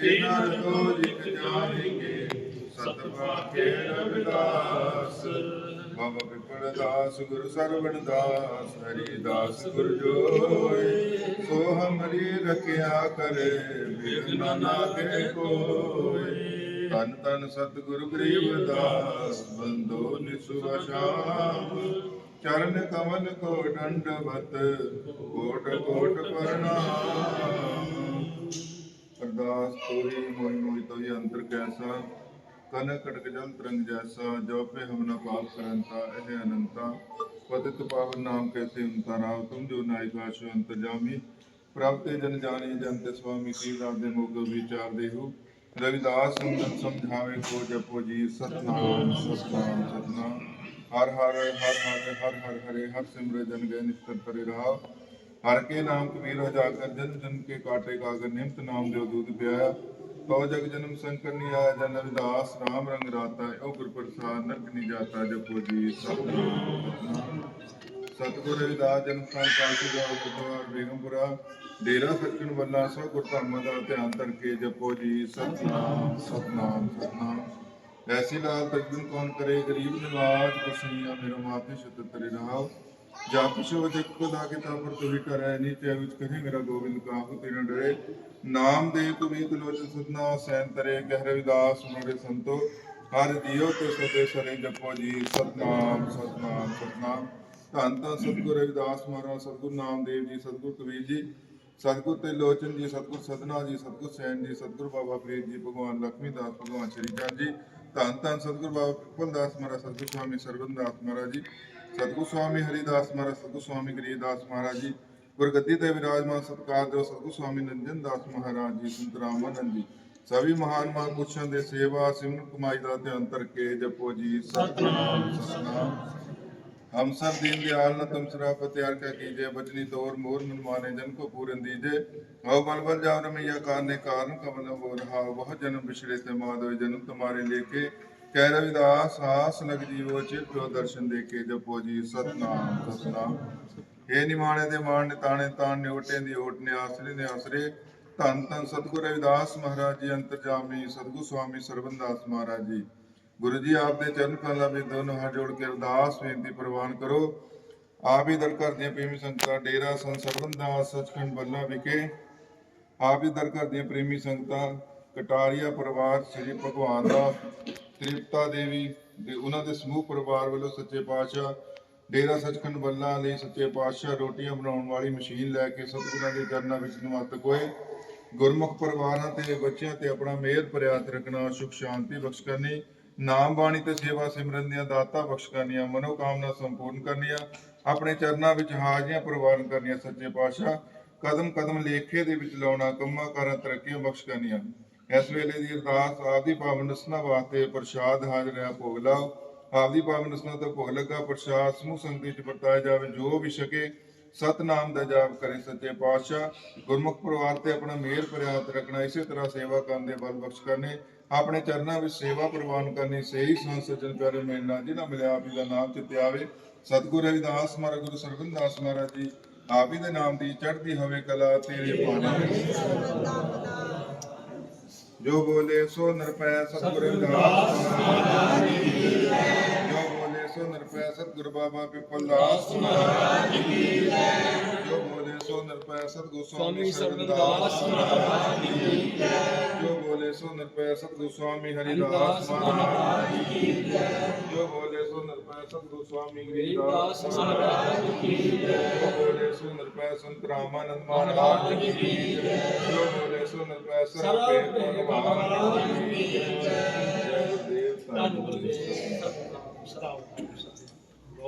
ਤੇ ਨਰ ਕੋ ਜਾਣਗੇ ਸਤ ਰਵਿਦਾਸ। ਬਾਬਾ ਪਿਪਲ ਦਾਸ, ਗੁਰੂ ਸਰਵਣ ਦਾਸ ਹਰੀ ਦਾਸ ਗੁਰ ਜੋਈ ਸੋ ਹਮਰੀ ਰਖਿਆ ਕਰੇ ਬਿਗਨ ਨਾਗੇ ਕੋਈ ਤਨ ਤਨ ਸਤਿਗੁਰੂ ਗਰੀਬ ਦਾਸ, ਬੰਦੋ ਨਿਸੁਆ ਸ਼ਾਮ ਚਰਨ ਕਮਲ ਕੋ ਦੰਡਵਤ ਕੋਟ ਕੋਟ ਪ੍ਰਣਾਮ ਅਰਦਾਸ ਤੋਰੀ ਮੋਹਿ ਮੋਹਿ ਤੋਈ ਅੰਤਰ ਕੈਸਾ, ਕਨਕ ਕਟਕ ਜਲ ਤਰੰਗ ਜੈਸਾ, ਜੋ ਪੇ ਹਮ ਪਾਪ ਕਰੰਤਾ, ਇਹ ਅਨੰਤਾ। ਪਤਿਤ ਪਾਵਨ ਨਾਮ ਕੈਸੇ ਅੰਤਾ ਰਾਵ, ਤੁਮ ਜੋ ਨਾਇਕਾ ਸ਼ੋ ਅੰਤਜਾਮੀ ਪ੍ਰਭਤੇ ਜਨ ਜਾਣੀ ਜਨਤੇ ਸੁਆਮੀ, ਕੀ ਰਾਤ ਦੇ ਮੁਗ ਵਿਚਾਰ ਦੇਹੂ। ਰਵਿਦਾਸ ਸੰਗਤ ਸਮਝਾਵੇ, ਕੋ ਜਪੋ ਜੀ ਸਤਨਾਮ ਸਤਨਾਮ ਸਤਨਾਮ। ਹਰ ਹਰ ਹਰ ਹਰ ਹਰ ਹਰ ਹਰੇ, ਹਰ ਸਿਮਰੇ ਜਨ ਗਏ, ਨਿਸਤਰ ਕਰੇ ਰਹਾ ਹਰ ਕੇ ਨਾਮ ਕਬੀਰਾ ਜਾਗਰ ਜਨ ਜਨ ਕੇ ਕਾਟੇ ਕਾਗਰ, ਨਿਮਤ ਨਾਮ ਦੇ ਦੂਤ ਪਿਆ। ਤਉ ਜਗ ਜਨਮ ਸੰਕਰਨੀ ਆਇਆ ਜਨ ਰਵਿਦਾਸ ਰਾਮ ਰੰਗ ਰਾਤਾ ਉਹ ਗੁਰ ਪ੍ਰਸਾਦ ਨਰਕ ਨਹੀਂ ਜਾਤਾ, ਜਪੋ ਜੀ ਸਤਗੁਰ। ਰਵਿਦਾਸ ਜਨਮ ਸੰਕਾਸੀ ਦਾ ਉਪਕਾਰ ਬੇਗਮਪੁਰਾ। ਡੇਰਾ ਸੱਚਨ ਵੱਲਾ, ਸਭ ਗੁਰਧਾਮਾਂ ਦਾ ਧਿਆਨ ਕਰਕੇ ਜਪੋ ਜੀ ਸਤਨਾਮ ਸਤਨਾਮ ਸਤਨਾਮ। ਐਸੀ ਲਾਲ ਤਜਬਨ ਕੌਣ ਕਰੇ? ਗਰੀਬ ਨਿਵਾਜ ਕੁਸਨੀਆ ਮੇਰਾ ਮਾਤੇ ਸ਼ਤ ਤਰੇ ਰਹਾਓ ਜਾ ਵਜੇ ਕੋ ਲਾਗੇ ਤਾ ਪਰ ਤੁਹੀ ਕਰੈ ਨੀਚੇ ਵਿੱਚ ਕਹੇ ਮੇਰਾ ਗੋਬਿੰਦ ਕਾਹੂ ਤੇਰਾ ਡਰੇ। ਨਾਮ ਦੇ ਤੁਮੀ ਤੁਲੋਚਨ ਸਤਨਾ ਸੈਨ ਤਰੇ ਕਹਿ ਰਵਿਦਾਸ ਮੇਰੇ ਸੰਤੋ। ਹਰ ਜੀਉ ਤੇ ਸਦੇ ਸਰੇ ਜਪੋ ਜੀ, ਸਤਨਾਮ ਸਤਨਾਮ ਸਤਨਾਮ। ਧੰਨ ਧੰਨ ਸਤਿਗੁਰ ਰਵਿਦਾਸ ਮਹਾਰਾਜ, ਸਤਿਗੁਰ ਨਾਮਦੇਵ ਜੀ, ਸਤਿਗੁਰ ਕਬੀਰ ਜੀ। ਸਤਿਗੁਰ ਤੇ ਲੋਚਨ ਜੀ, ਸਤਿਗੁਰ ਸਦਨਾ ਜੀ, ਸਤਿਗੁਰ ਸੈਨ ਜੀ, ਸਤਿਗੁਰ ਬਾਬਾ ਫਰੀਦ ਜੀ, ਭਗਵਾਨ ਲਖਮੀ ਦਾਸ, ਭਗਵਾਨ ਸ਼੍ਰੀ ਚੰਦ ਜੀ। ਧੰਨ ਧੰਨ ਸਤਿਗੁਰ ਬਾਬਾ ਪਿਪਲ ਦਾਸ ਮਹਾਰਾਜ, ਸਤਿਗੁਰ ਸਵਾਮੀ ਸਰਵਨ ਦਾਸ ਮਹਾਰਾਜ ਜੀ। ਸਤਿਗੁਰ ਸਵਾਮੀ ਹਰੀਦਾਸ ਮਹਾਰਾਜ ਸਤਿਗੁਰ ਸਵਾਮੀ ਗਰੀਦਾਸ ਮਹਾਰਾਜ ਜੀ ਗੁਰਗੱਦੀ ਤੇ ਵਿਰਾਜਮਾਨ ਸਤਕਾਰ ਦੇ ਸਤਿਗੁਰ ਸਵਾਮੀ ਨੰਦਨ ਦਾਸ ਮਹਾਰਾਜ ਜੀ ਸੰਤ ਰਾਮਾਨੰਦ ਜੀ ਸਭੀ ਮਹਾਨ ਮਹਾਂਪੁਰਸ਼ਾਂ ਦੇ ਸੇਵਾ ਸਿਮਰਨ ਕਮਾਈ ਦਾ ਧਿਆਨ ਕਰਕੇ ਜਪੋ ਜੀ ਸਤਨਾਮ ਸਤਨਾਮ हम सब दीन दयाल न तुम सरा त्यार क्या कीजिए बचनी तोर मोर मन माने जन को पूरन दीजिए हो बल बल जाओ रमैया कारने कारण कमल हो रहा वह जन्म बिछड़े थे माधव जन्म तुम्हारे लेके ਕਹਿ ਰਵਿਦਾਸ ਆਸ ਲਗ ਜੀਵੋ ਚਿਤ ਪਿਓ ਦਰਸ਼ਨ ਦੇ ਕੇ ਜਪੋ ਜੀ, ਸਤਨਾਮ ਸਤਨਾਮ। हे ਨਿਮਾਣੇ ਦੇ ਮਾਣ ਨਿਤਾਣੇ ਤਾਣ ਨਿਉਟੇ ਦੀ ਓਟ ਨੇ ਆਸਰੇ ਨੇ ਆਸਰੇ ਧੰਨ ਧੰਨ ਸਤਗੁਰ ਰਵਿਦਾਸ ਮਹਾਰਾਜ ਜੀ, ਅੰਤਰਜਾਮੀ ਸਤਗੁਰ ਸਵਾਮੀ ਸਰਬੰਦਾਸ ਮਹਾਰਾਜ ਜੀ। ਗੁਰੂ ਜੀ ਆਪ ਦੇ ਚਰਨ ਕਮਲਾਂ ਵਿੱਚ ਦੋਨੋਂ ਹੱਥ ਜੋੜ ਕੇ ਅਰਦਾਸ, ਬੇਨਤੀ ਪ੍ਰਵਾਨ ਕਰੋ। ਆਪ ਹੀ ਦਰ ਕਰਦੇ ਪ੍ਰੇਮੀ ਸੰਗਤਾਂ, ਡੇਰਾ ਸੰਤ ਸਰਬੰਦਾਸ ਸਚਖੰਡ ਬੱਲਾ ਵਿਖੇ। ਆਪ ਹੀ ਦਰ ਕਰਦੇ ਪ੍ਰੇਮੀ ਸੰਗਤਾਂ, ਕਟਾਰੀਆ ਪਰਿਵਾਰ ਸ੍ਰੀ ਭਗਵਾਨ ਦਾ ਤ੍ਰਿਪਤਾ ਦੇਵੀ ਦੇ ਉਹਨਾਂ ਦੇ ਸਮੂਹ ਪਰਿਵਾਰ ਵੱਲੋਂ ਸੱਚੇ ਪਾਤਸ਼ਾਹ ਡੇਰਾ ਸਚਖੰਡ ਬੱਲਾ ਲਈ ਸੱਚੇ ਪਾਤਸ਼ਾਹ ਰੋਟੀਆਂ ਬਣਾਉਣ ਵਾਲੀ ਮਸ਼ੀਨ ਲੈ ਕੇ ਸਤਿਗੁਰਾਂ ਦੇ ਚਰਨਾਂ ਵਿੱਚ ਨਮਸਤਕ ਹੋਏ। ਗੁਰਮੁਖ ਪਰਿਵਾਰਾਂ ਤੇ ਬੱਚਿਆਂ ਤੇ ਆਪਣਾ ਮਿਹਰ ਪ੍ਰਿਆਤ ਰੱਖਣਾ, ਸੁਖ, ਸ਼ਾਂਤੀ ਬਖਸ਼ ਕਰਨੀ, ਨਾਮ ਬਾਣੀ ਤੇ ਸੇਵਾ ਸਿਮਰਨ ਦੀਆਂ ਦਾਤਾਂ ਬਖਸ਼ ਕਰਨੀਆਂ ਮਨੋ ਕਾਮਨਾ ਸੰਪੂਰਨ ਕਰਨੀਆਂ, ਆਪਣੇ ਚਰਨਾਂ ਵਿੱਚ ਹਾਜ਼ਰੀਆਂ ਪ੍ਰਵਾਨ ਕਰਨੀਆਂ ਸੱਚੇ ਪਾਤਸ਼ਾਹ। ਕਦਮ ਕਦਮ ਲੇਖੇ ਦੇ ਵਿੱਚ ਲਾਉਣਾ, ਕੰਮਾਂ ਕਾਰਾਂ ਤਰੱਕੀਆਂ ਬਖਸ਼ ਕਰਨੀਆਂ। ਇਸ ਵੇਲੇ ਦੀ ਅਰਦਾਸ ਆਪਦੀ ਪਾਵਨ ਰਸਨਾ ਵਾਸਤੇ ਪ੍ਰਸ਼ਾਦ ਹਾਜ਼ਰ ਹੈ, ਭੋਗ ਆਪਦੀ ਪਾਵਨ ਰਸਨਾ ਤੋਂ ਭੋਗ ਲੱਗਾ, ਪ੍ਰਸ਼ਾਦ ਸਮੂਹ ਸੰਗਤੀ ਚ ਵਰਤਾਇਆ ਜਾਵੇ, ਜੋ ਵੀ ਛਕੇ, ਸਤਨਾਮ ਦਾ ਜਾਪ ਕਰੇ ਸੱਚੇ ਪਾਤਸ਼ਾਹ। ਗੁਰਮੁਖ ਪਰਿਵਾਰ ਤੇ ਆਪਣਾ ਮਿਹਰ ਪ੍ਰਿਆਤ ਰੱਖਣਾ, ਇਸੇ ਤਰ੍ਹਾਂ ਸੇਵਾ ਕਰਨ ਦੇ ਬਲ ਬਖਸ਼ ਕਰਨੇ। ਆਪਣੇ ਚਰਨਾਂ ਵਿੱਚ ਸੇਵਾ ਪ੍ਰਵਾਨ ਕਰਨੀ, ਸਹੀ ਸੰਤ ਸੱਜਣ ਪਿਆਰੇ ਮਿਲਣਾ ਜਿਨ੍ਹਾਂ ਮਿਲਿਆ ਆਪ ਜੀ ਦਾ ਨਾਮ ਚਿੱਤੇ ਆਵੇ। ਸਤਿਗੁਰ ਰਵਿਦਾਸ ਮਹਾਰਾਜ, ਗੁਰੂ ਸਰਬੰਦਾਸ ਮਹਾਰਾਜ ਜੀ, ਆਪ ਹੀ ਦੇ ਨਾਮ ਦੀ ਚੜ੍ਹਦੀ ਹੋਵੇ ਕਲਾ, ਤੇਰੇ ਭਾਣੇ ਜੋ ਬੋਲੇ ਸੋ ਨਿਰਪੈ ਸਤਿਗੁਰ ਰਵਿਦਾਸ ਮਹਾਰਾਜ ਕੀ ਜੈ ਜੋ ਬੋਲੇ ਸੋ ਨਿਰਪੈ ਸਤਿਗੁਰ ਬਾਬਾ ਪਿਪਲ ਦਾਸ ਮਹਾਰਾਜ ਕੀ ਜੈ ਜੋ ਬੋਲੇ ਸੋ ਨਿਰਪੈ ਸਤਿਗੁਰ ਸਵਾਮੀ ਸਰਬਦਾਸ ਮਹਾਰਾਜ ਕੀ ਜੈ ਜੋ ਬੋਲੇ ਸੋ ਨਿਰਪੈ ਸਤਿਗੁਰ ਸਵਾਮੀ ਹਰਿਦਾਸ ਮਹਾਰਾਜ ਕੀ ਜੈ ਜੋ ਬੋਲੇ ਸੋ ਨਿਰਪੈ ਸਤਿਗੁਰ ਸਵਾਮੀ ਗਰੀਦਾਸ ਮਹਾਰਾਜ ਕੀ ਜੈ ਜੋ ਨਿਰਪੈ ਸੰਤ ਰਾਮਾਨੰਦ ਮਹਾਰਾਜ